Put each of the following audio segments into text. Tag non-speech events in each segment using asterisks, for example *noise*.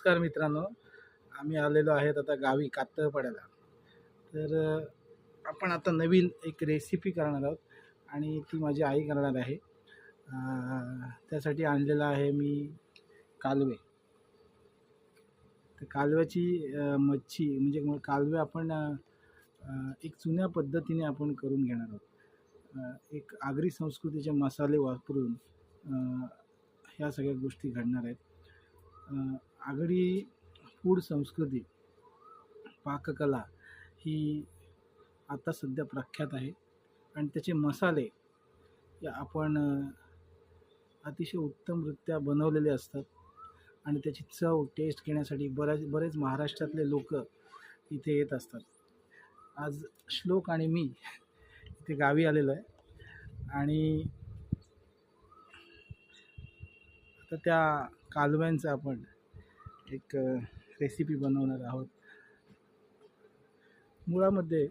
नमस्कार मित्रांनो. आम्ही आलेलो आहेत आता गावी कातळपाड्याला. तर आपण आता नवीन एक रेसिपी करणार आहोत आणि ती माझी आई करणार आहे. त्यासाठी आणलेलं आहे मी कालवे. तर कालव्याची मच्छी म्हणजे कालवे आपण एक जुन्या पद्धतीने आपण करून घेणार आहोत. एक आगरी संस्कृतीचे मसाले वापरून ह्या सगळ्या गोष्टी घडणार आहेत. आगडी फूड संस्कृती पाककला ही आता सध्या प्रख्यात आहे. आणि त्याचे मसाले या आपण अतिशय उत्तमरित्या बनवलेले असतात. आणि त्याची चव टेस्ट घेण्यासाठी बऱ्याच बरेच महाराष्ट्रातले लोक इथे येत असतात. आज श्लोक आणि मी इथे गावी आलेलो आहे. आणि आता त्या कालव्यांचं आपण एक रेसिपी बनवणार आहोत. मुळामध्ये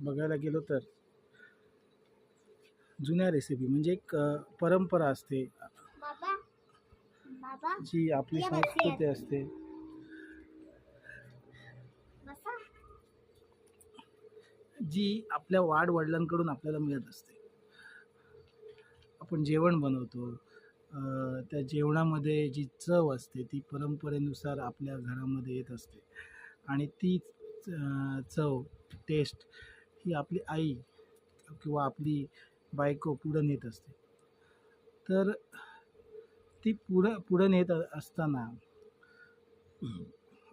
बघायला गेलो तर जुन्या रेसिपी म्हणजे एक परंपरा असते. बाबा बाबा जी आपली संस्कृती असते. जी आपल्या वाडवडिलांकडून आपल्याला मिळत असते. आपण जेवण बनवतो त्या जेवणामध्ये जी चव असते ती परंपरेनुसार आपल्या घरामध्ये येत असते. आणि ती चव टेस्ट ही आपली आई किंवा आपली बायको पुढं नेत असते. तर ती पुढं पुढं नेत असताना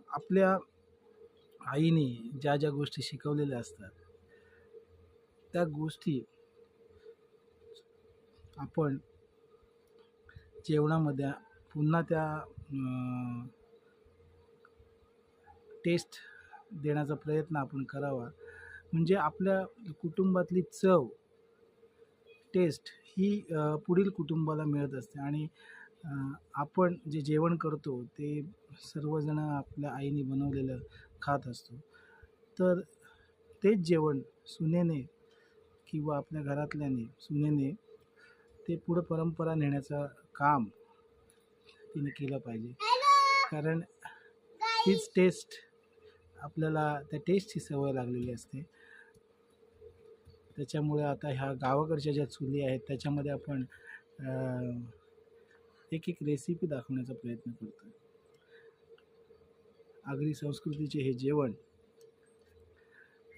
आपल्या आईने ज्या ज्या गोष्टी शिकवलेल्या असतात त्या गोष्टी आपण जेवणामध्ये पुन्हा त्या टेस्ट देण्याचा प्रयत्न आपण करावा. म्हणजे आपल्या कुटुंबातली चव टेस्ट ही पुढील कुटुंबाला मिळत असते. आणि आपण जे जेवण करतो ते सर्वजण आपल्या आईने बनवलेलं खात असतो. तर तेच जेवण सुनेने किंवा आपल्या घरातल्याने सुनेने ते पुढं परंपरा नेण्याचं काम तिने केलं पाहिजे. कारण तीच टेस्ट आपल्याला त्या टेस्टची सवय लागलेली असते. त्याच्यामुळे आता ह्या गावाकडच्या ज्या चुली आहेत त्याच्यामध्ये आपण एक एक रेसिपी दाखवण्याचा प्रयत्न करतो आगरी संस्कृतीचे हे जेवण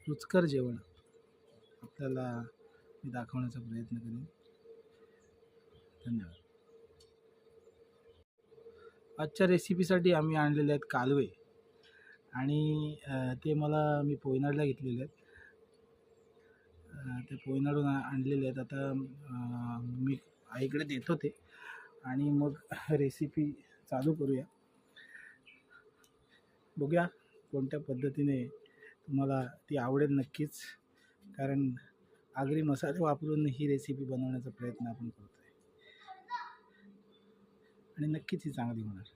रुचकर जेवण आपल्याला मी दाखवण्याचा प्रयत्न करेन. धन्यवाद. आजच्या रेसिपीसाठी आम्ही आणलेले आहेत कालवे. आणि ते मला मी पोयनाडला घेतलेले आहेत. ते पोयनाडून आणलेले आहेत. आता मी आईकडे देतो ते आणि मग रेसिपी चालू करूया. बघूया कोणत्या पद्धतीने तुम्हाला ती आवडेल नक्कीच. कारण आगरी मसाले वापरून ही रेसिपी बनवण्याचा प्रयत्न आपण करतो आणि नक्कीच ही चांगली होणार.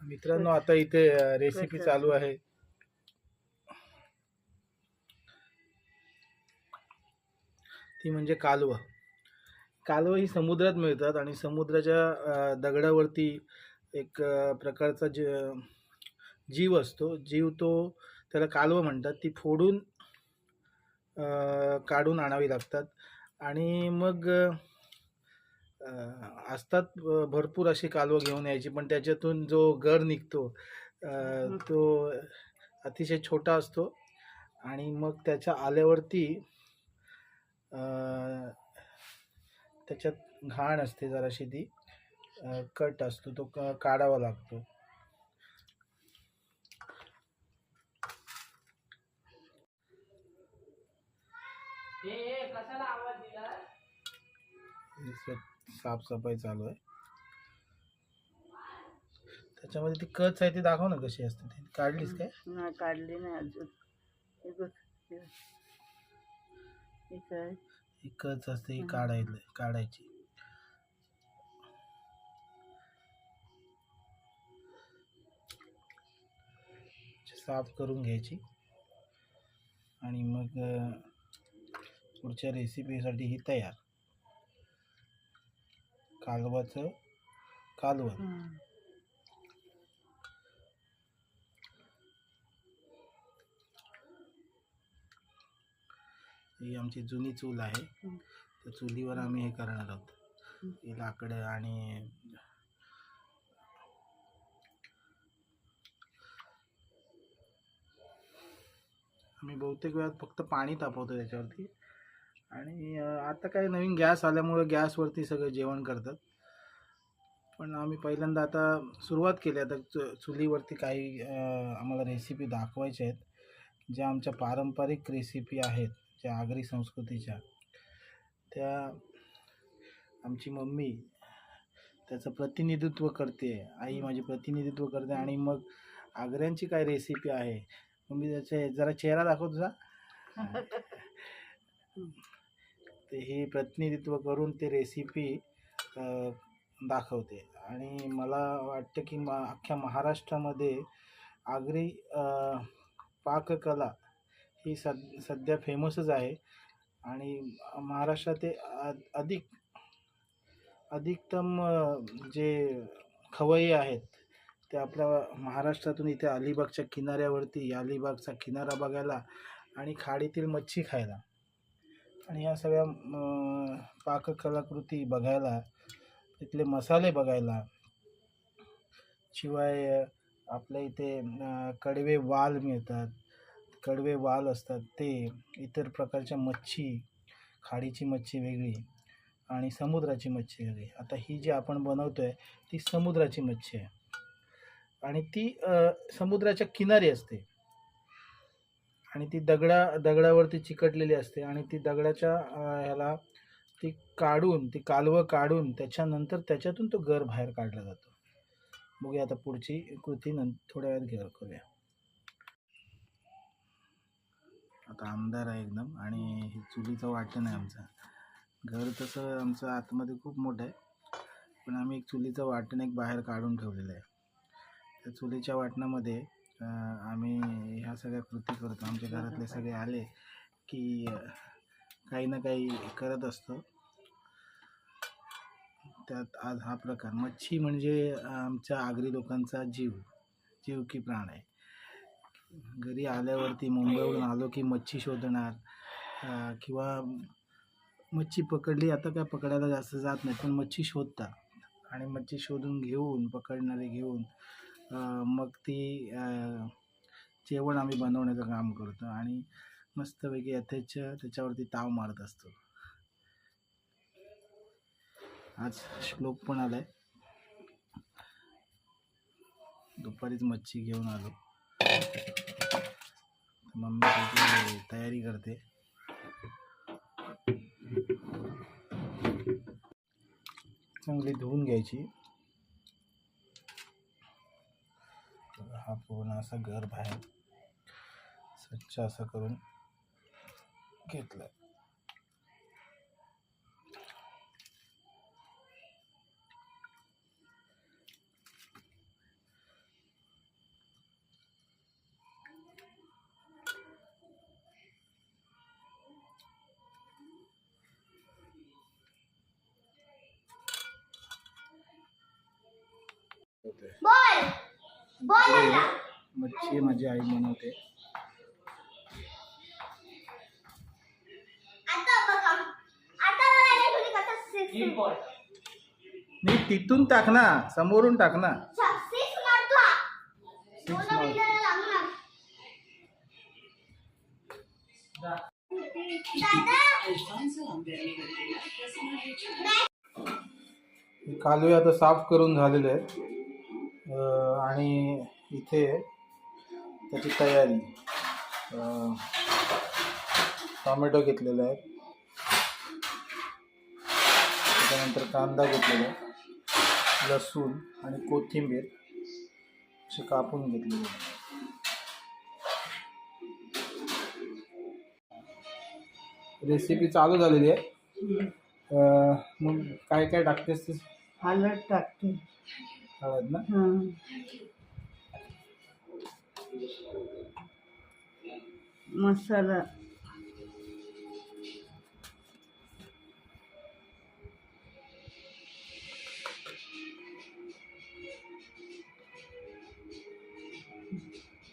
मित्रांनो आता इथे रेसिपी चालू आहे. ती म्हणजे कालवं. कालवं ही समुद्रात मिळतात आणि समुद्राच्या दगडावरती एक प्रकारचा ज जीव असतो जीव तो त्याला कालवं म्हणतात. ती फोडून काढून आणावी लागतात. आणि मग असतात भरपूर अशी कालवं घेऊन यायची पण त्याच्यातून जो गर निघतो तो अतिशय छोटा असतो. आणि मग त्याच्या आल्यावरती त्याच्यात घाण असते जराशी ती कट असतो तो काढावा लागतो हे स- साफसफाई चालू आहे. त्याच्यामध्ये ती कच आहे ती दाखव ना कशी असते ती. काढलीस काय? नाही काढली नाही अजून. हे बघ हे बघ. हे काय? ही कच असते ही काढायला काढायची. साफ करून घ्यायची. आणि मग पुढच्या रेसिपीसाठी ही तयार. कालवाचं कालवण हं. ही आमची जुनी चूल आहे हं. त्या चुलीवर आम्ही हे करणार आहोत हं. ही लाकडं आणि आम्ही बहुतेक वेळात फक्त पाणी तापवतो त्याच्यावरती आणि आता काय नवीन गॅस आल्यामुळे गॅसवरती सगळं जेवण करतात. पण आम्ही पहिल्यांदा आता सुरुवात केली. आता चु चुलीवरती काही आम्हाला रेसिपी दाखवायच्या आहेत. ज्या आमच्या पारंपरिक रेसिपी आहेत ज्या आगरी संस्कृतीच्या. त्या आमची मम्मी त्याचं प्रतिनिधित्व करते. आई माझी प्रतिनिधित्व करते आणि मग आग्र्यांची काय रेसिपी आहे मम्मी त्याचे जरा चेहरा दाखव तुझा. *laughs* *laughs* ते हे प्रतिनिधित्व करून ते रेसिपी दाखवते. आणि मला वाटतं की मा अख्ख्या महाराष्ट्रामध्ये आगरी पाककला ही सद सध्या फेमसच आहे. आणि महाराष्ट्रात ते अ- अधिक अधिकतम जे खवय्ये आहेत ते आपल्या महाराष्ट्रातून इथे अलिबागच्या किनाऱ्यावरती अलिबागचा किनारा बघायला आणि खाडीतील मच्छी खायला. आणि या सगळ्या पाककलाकृती बघायला तिथले मसाले बघायला शिवाय आपल्या इथे कडवे वाल मिळतात. कडवे वाल असतात ते इतर प्रकारच्या मच्छी खाडीची मच्छी वेगळी आणि समुद्राची मच्छी वेगळी. आता ही जी आपण बनवतो आहे ती समुद्राची मच्छी आहे. आणि ती समुद्राच्या किनारी असते. आणि ती दगडा दगडावरती चिकटलेली असते आणि ती दगडाच्या ह्याला ती काढून ती कालवं काढून त्याच्यानंतर त्याच्यातून तो गर बाहेर काढला जातो. बघूया आता पुढची कृती नंतर थोड्या वेळात घेर करूया. आता आमदार आहे एकदम आणि हे चुलीचं वाटण आहे आमचं. घर तसं आमचं आतमध्ये खूप मोठं आहे पण आम्ही एक चुलीचं वाटण एक बाहेर काढून ठेवलेलं आहे. त्या चुलीच्या वाटणामध्ये आम्ही ह्या सगळ्या कृती करतो. आमच्या घरातले सगळे आले की काही ना काही करत असतो. त्यात आज हा प्रकार. मच्छी म्हणजे आमच्या आगरी लोकांचा जीव जीव की प्राण आहे. घरी आल्यावरती मुंबईवरून आलो की मच्छी शोधणार किंवा मच्छी पकडली आता काय पकडायला जास्त जात नाही पण मच्छी शोधतात. आणि मच्छी शोधून घेऊन पकडणारे घेऊन मग ती जेवण आम्ही बनवण्याचं काम करतो आणि मस्तपैकी यथेच्छ त्याच्यावरती ताव मारत असतो. आज श्लोक पण आलाय. दुपारीच मच्छी घेऊन आलो. मम्मी त्याची तयारी करते. चांगली धुवून घ्यायची. हा पूर्ण असा घर बाहेर स्वच्छ असं करून घेतलं आहे बोल आता. मच्छी माझी आई बनवते. हे मी तिथून टाक ना समोरून टाक ना. हा. हे कालवे आता साफ करून झालेले आहेत. आणि इथे त्याची तयारी. टोमॅटो घेतलेला आहे त्याच्यानंतर कांदा घेतलेला आहे. लसूण आणि कोथिंबीर असे कापून घेतलेले आहे रेसिपी चालू झालेली आहे. मग काय काय टाकतेस ते? हळद टाकते. हळद ना? हं. मसाला.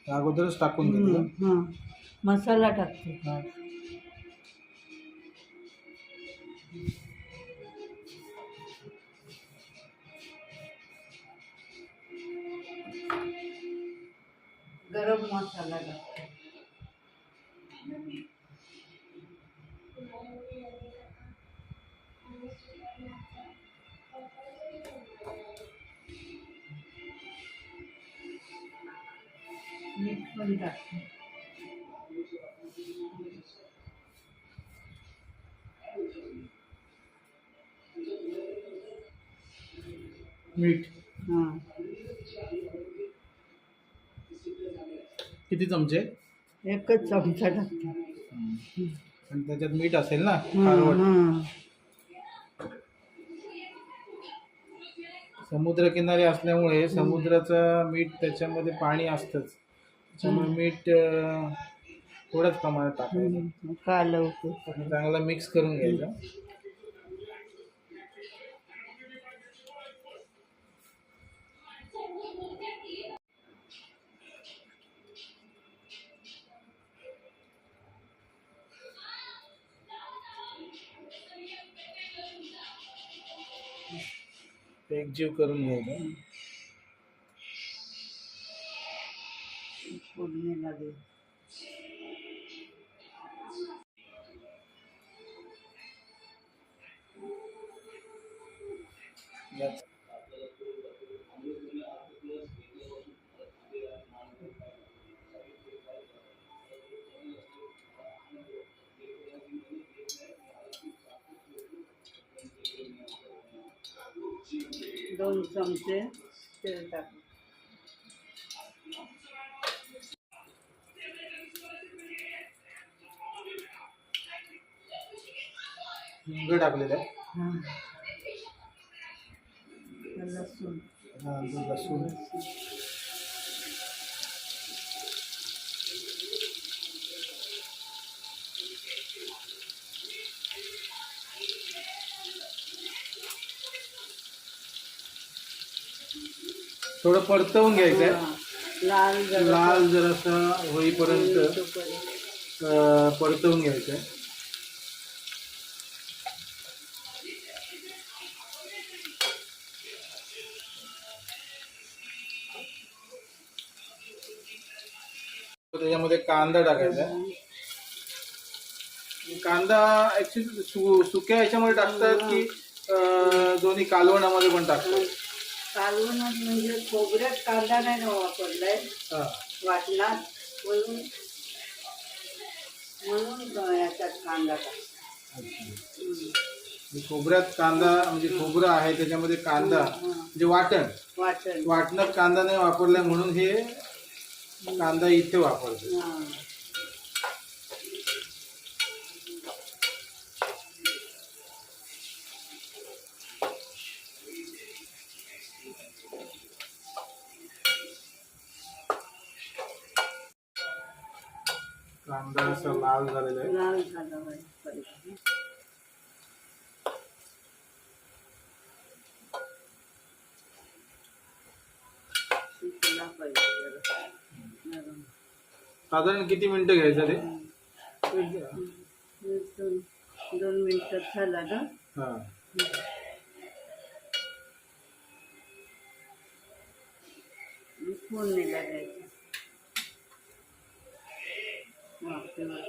अगोदरच टाकून मसाला टाकते. मीठ. हां. किती चमचे? एकच चमचा टाकते आणि त्याच्यात मीठ असेल ना? हां खारवट. हां. समुद्रकिनारी असल्यामुळे समुद्राचं मीठ त्याच्यामध्ये पाणी असतंच. त्याच्यामुळे मीठ अं, थोड्याच प्रमाणात टाकायचं. कालवते आणि चांगलं मिक्स करून घ्यायचं. एकजीव करून घ्यायचं दे. यात दोन चमचे तेल टाक. हिंग टाकलेलं आहे. हां. लसूण. हा, लसूण. थोडं परतवून घ्यायचं आहे. लाल जरा लाल जरासा होईपर्यंत परतवून घ्यायचं आहे त्याच्यामध्ये कांदा टाकायचा आहे. कांदा ऍक्च्युली सुक्या ह्याच्यामध्ये टाकतात की दोन्ही कालवणामध्ये पण टाकतात. कालवणात म्हणजे खोबऱ्यात कांदा नाही ना वापरलाय. वाटणात म्हणून म्हणून याच्यात कांदा टाक म्हणजे खोबऱ्यात कांदा म्हणजे खोबरं आहे त्याच्यामध्ये कांदा म्हणजे वाटण. वाटण. वाटणात कांदा नाही वापरलाय म्हणून हे कांदा इथे वापरतो हां. कांदा असा लाल झालेला आहे लाल झाला पाहिजे शिजला पाहिजे जरा. नरम. साधारण किती मिनिटं घ्यायचं ते दोन दोन मिनिटात झाला ना हा फोडणीला द्यायचं वाफेवर.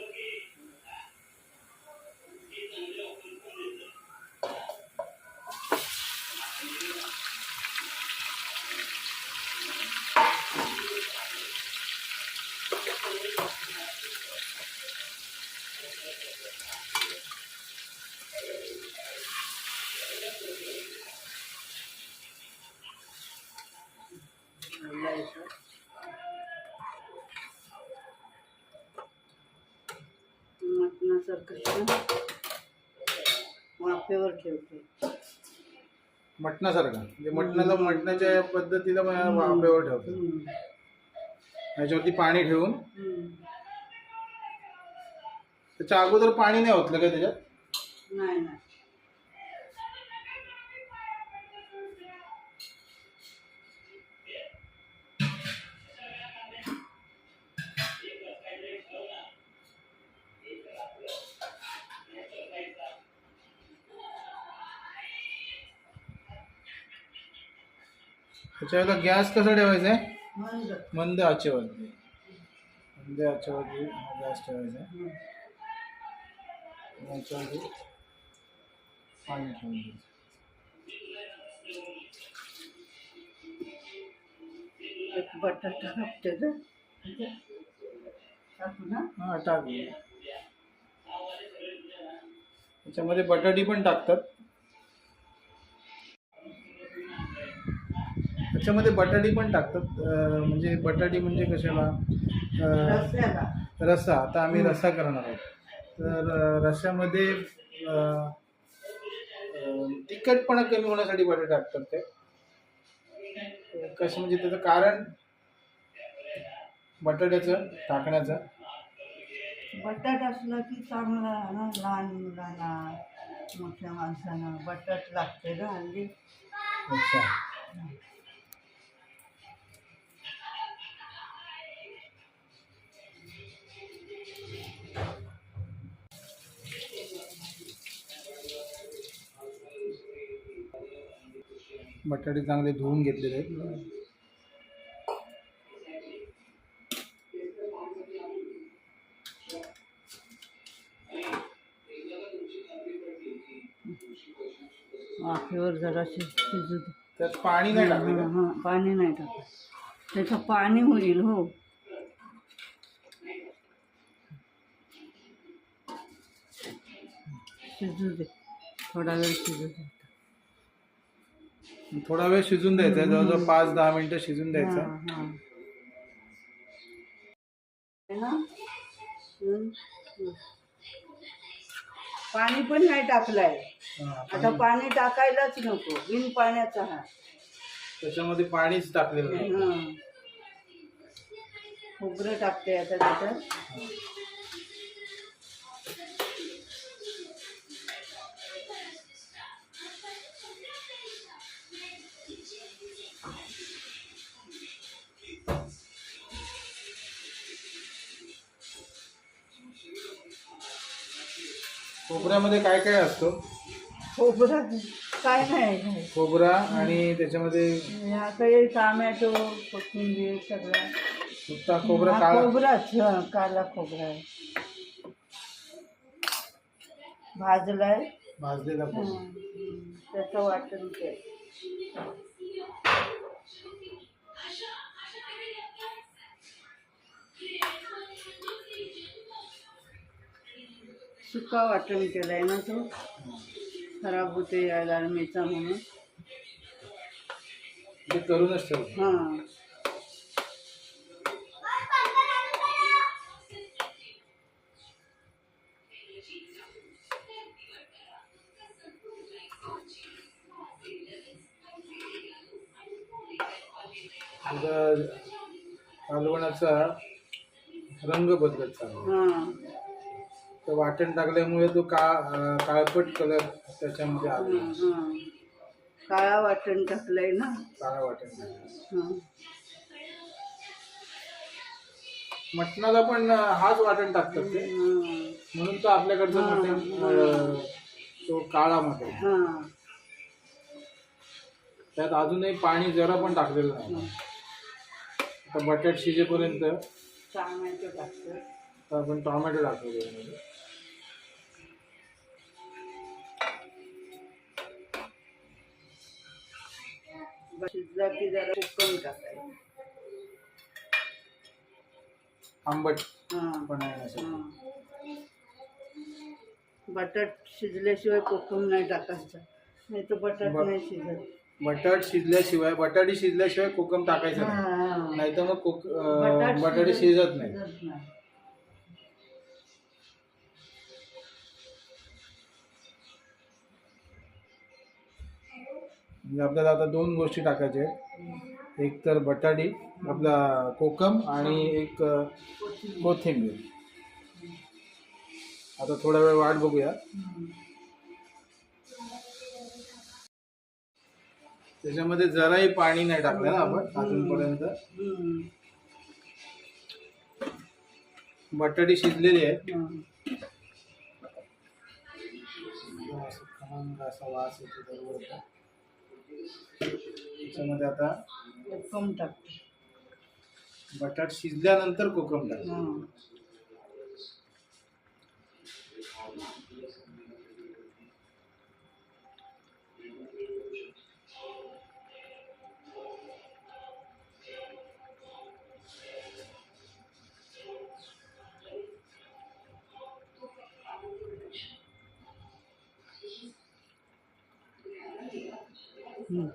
घालायचं. मटणासारखं वाफेवर ठेवते मटणासारखं. म्हणजे मटणाला मटणाच्या पद्धतीला वाफेवर ठेवतो. त्याच्यावरती पाणी ठेवून. त्याच्या अगोदर पाणी नाही होतलं का त्याच्यात? नाही. त्याच्यावेळेला गॅस कसा ठेवायचा आहे मंद आचेवरती मंद आचेवरती गॅस ठेवायचा. आहे याच्यावरती पाणी ठेवून द्यायचं बटाटा टाकते का टाकू ना? हां टाक. त्याच्यामध्ये बटाटी पण टाकतात. त्याच्यामध्ये बटाटी पण टाकतात म्हणजे बटाटी म्हणजे कशाला? रस्सा. आता आम्ही रस्सा करणार आहोत. तर रस्स्यामध्ये तिखटपणा कमी होण्यासाठी बटाटे टाकतात ते. कसं म्हणजे त्याचं कारण? बटाट्याचं टाकण्याचं. बटाट असला की चांगला ना लहान मुलांना मोठ्या माणसांना बटाट लागते ना हल्ली अच्छा. बटाटे चांगले धुवून घेतलेले आहेत. वाफेवर जराशी शिजू दे. त्यात पाणी नाही टाकलं का? हां, पाणी नाही टाकत त्याचं पाणी होईल हो. शिजू दे. थोडा वेळ शिजू दे. थोडा वेळ शिजून द्यायचा जवळजवळ पाच दहा मिनिटं शिजून द्यायचं. पाणी पण नाही टाकलंय. आता पाणी टाकायलाच नको. बिन पाण्याचा हा. त्याच्यामध्ये पाणीच टाकलेलं हं. खोबरं टाकते आता त्याच्यात. खोबऱ्यामध्ये काय काय असतं? खोबरं काय नाही खोबरा आणि त्याच्यामध्ये टोमॅटो कोथिंबीर सगळं. नुसता खोबरा हा काळा खोबराच हं, काला खोबरा आहे. भाजलाय. भाजलेला खोबरा. हं, त्याचं वाटण ते. सुका वाटण केलाय ना तो. खराब होते या लालमीचा म्हणून. ते करूनच ठेवतो हां. रंग बदलत चालला हां. तर वाटण टाकल्यामुळे तो का काळपट कलर त्याच्यामध्ये हं, हं. काळा वाटण टाकलंय ना काळा वाटण टाकलं. हं. मटणाला पण हाच वाटण टाकतात ते हं. म्हणून तो आपल्याकडचं मटण. अं, तो काळा मटण हां त्यात अजूनही पाणी जरा पण टाकलेलं नाही. आता बटाट शिजेपर्यंत टोमॅटो टाकतो तर आपण टोमॅटो टाकतो त्याच्यामध्ये शिजला की जरा कोकम टाकायचं. आंबट हां. हां. बटाट शिजल्याशिवाय कोकम नाही टाकायचं. नाही तर बटाट. नाही शिजत. बटाट शिजल्याशिवाय बटाटी शिजल्याशिवाय कोकम टाकायचं नाही. हां. तर मग कोक अं, बटाट बटाटे शिजत नाही. शिजत नाही. म्हणजे आपल्याला आता दोन गोष्टी टाकायच्या आहेत एक तर बटाटी आपला कोकम आणि एक कोथिंबीर आता थोडा वेळ वाट बघूया. त्याच्यामध्ये जराही पाणी नाही टाकलं ना आपण अजूनपर्यंत. बटाटी शिजलेली आहे. असं वास येतो बरोबर त्याच्यामध्ये आता कोकम टाकते. बटाट शिजल्यानंतर कोकम टाक हां हम्म.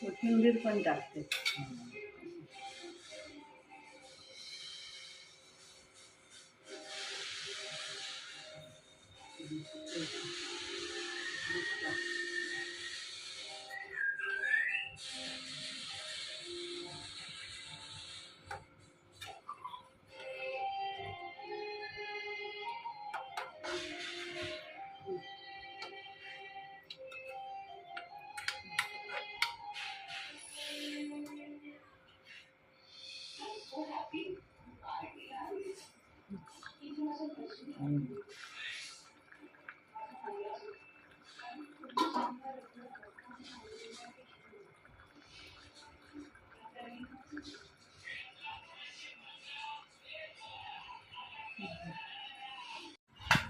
कोथिंबीर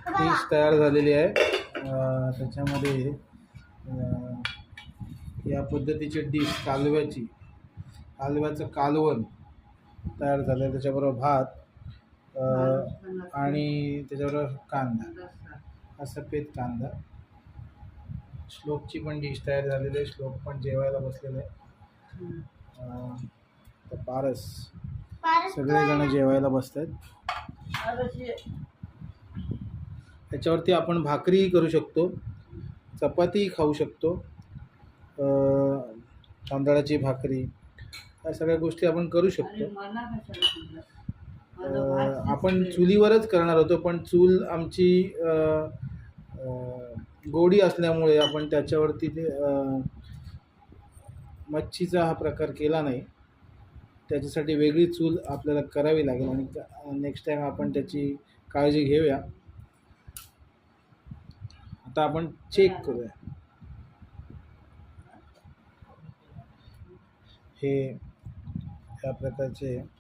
पीस डिश तयार झालेली आहे. त्याच्यामध्ये या पद्धतीची डिश कालव्याची. कालव्याचं कालवण तयार झालं आहे त्याच्याबरोबर भात आणि त्याच्याबरोबर कांदा. हा सफेद कांदा. श्लोकची पण डिश तयार झालेली आहे. श्लोक पण जेवायला बसलेला आहे. तर पारस. सगळेजण जेवायला बसत आहेत त्याच्यावरती आपण भाकरीही करू शकतो. चपातीही खाऊ शकतो. तांदळाची भाकरी. या सगळ्या गोष्टी आपण करू शकतो. आपण. चुलीवरच करणार होतो पण चूल आमची गोडी असल्यामुळे आपण त्याच्यावरती ते मच्छीचा हा प्रकार केला नाही. त्याच्यासाठी वेगळी चूल आपल्याला करावी लागेल आणि नेक्स्ट टाईम आपण त्याची काळजी घेऊया. आता आपण चेक करूया. हे या प्रकारचे चांगलं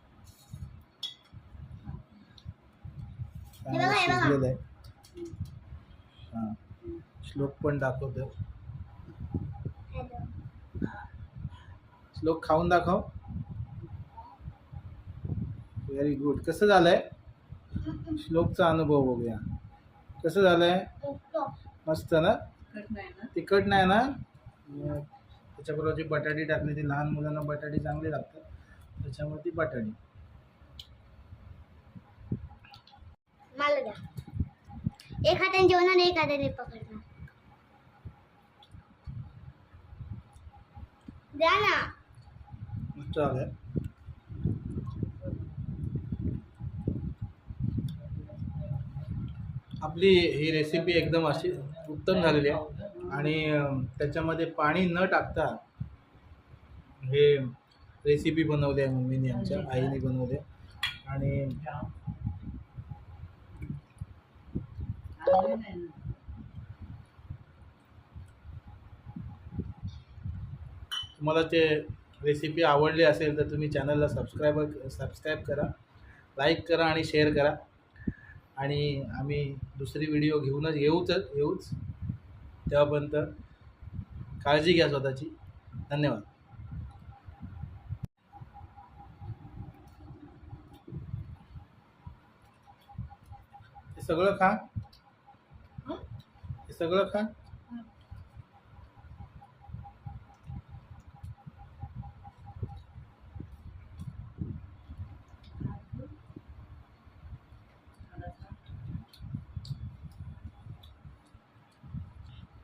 हे बघा, हे बघा. शिजलेलं आहे. हां. श्लोक पण दाखवतो. श्लोक खाऊन दाखव. व्हेरी गुड कसं झालंय? श्लोकचा अनुभव बघूया. कसं झालंय? मस्त ना? तिखट नाही ना? त्याच्याबरोबर जी बटाटी टाकली ती लहान मुलांना बटाटी चांगली लागतात. त्याच्यामुळे ती बटाटी. मला द्या. एक हाताने जेवणार एक हाताने पकडणार द्या ना. चालेल आपली ही रेसिपी एकदम अशी उत्तम झालेली आहे. आणि त्याच्यामध्ये पाणी न टाकता हे रेसिपी बनवली आहे मम्मीने आमच्या आईने बनवली आणि आले नाही ना तुम्हाला ते रेसिपी आवडली असेल तर तुम्ही चॅनलला सबस्क्राईब सबस्क्राईब करा लाईक करा आणि शेअर करा. आणि आम्ही दुसरी व्हिडिओ घेऊनच येऊच येऊच. तेव्हापर्यंत काळजी घ्या स्वतःची. धन्यवाद. सगळं खा. सगळं खा.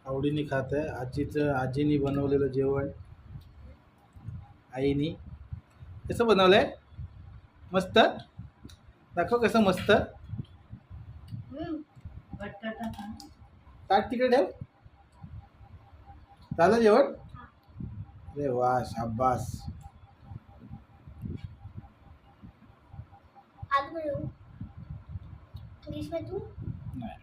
आवडीने खात आहे. आजीचं आजीनी बनवलेलं जेवण. आईनी. कसं बनवलंय? मस्त? दाखव कसं मस्त? ताट तिकडे ठेव. झालं जेवण? अरे वा शाबास. आलू तू नाही.